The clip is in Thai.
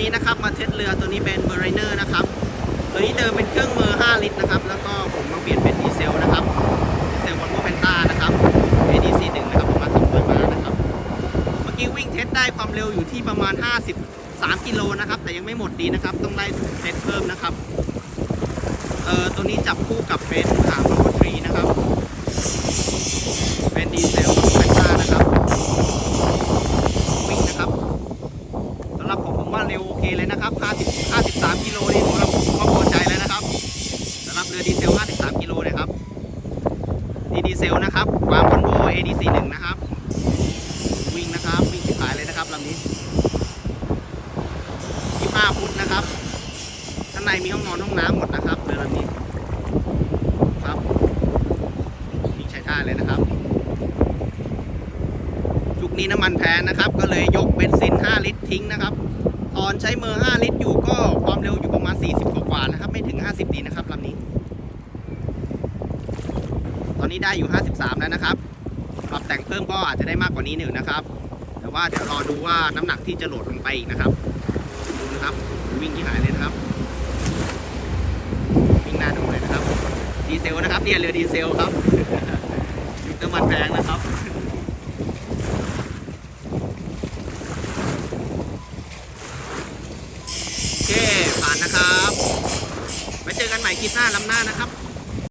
นี้นะครับมาเทสเรือตัวนี้เป็นเบอร์ไรเนอร์นะครับ ตัวนี้เดิมเป็นเครื่องมือ 5 ลิตรนะครับ แล้วก็ผมมาเปลี่ยนเป็นดีเซลนะครับ ดีเซลวอลโวเพนต้านะครับ ADC 1นะครับประมาณ200ม้านะครับ เมื่อกี้วิ่งเทสได้ความเร็วอยู่ที่ประมาณ 53 กิโลนะครับ แต่ยังไม่หมดดีนะครับ ต้องไล่เทสเพิ่มนะครับ เอ่อ ตัวนี้จับคู่กับเป็นหางโรทรีนะครับ เป็นดีเซลแฟนต้านะครับ วิ่งนะครับสำหรับผมผม ว่าเร็วโอเคเลยนะครับ 50 53กิโลนี่ผมว่าผมว่าพอใจแล้วนะครับสำหรับเรือดีเซล 53กิโลเนะครับนี่ดีเซลนะครับวางบนโบ ADC 1นะครับ วิ่งนะครับวิ่งที่ขายเลยนะครับลำนี้ 25 ฟุตนะครับข้างในมีห้องนอนห้องน้ำหมดนะครับเรือลำนี้ครับวิ่งใช้ท่าเลยนะครับจุกนี้น้ำมันแพงนะครับ ก็เลยยกเบนซิน 5 ลิตรทิ้งนะครับ ตอนใช้เมอร์5ลิตรอยู่ก็ความเร็วอยู่ประมาณ 40 กว่าๆนะครับ ไม่ถึง 50 ดีนะครับลำนี้ ตอนนี้ได้อยู่ 53 แล้วนะครับปรับแต่งเพิ่มก็อาจจะได้มากกว่านี้หนึ่งนะครับ แต่ว่าเดี๋ยวรอดูว่าน้ำหนักที่จะโหลดลงไปอีกนะครับดูนะครับวิ่งที่หายเลยนะครับวิ่งหน้าดูเลยนะครับ ดีเซลนะครับเนี่ยเรือดีเซลครับน้ำมันแพงนะครับ โอเค ผ่านนะครับ ไว้เจอกันใหม่คลิปหน้าลำหน้านะครับ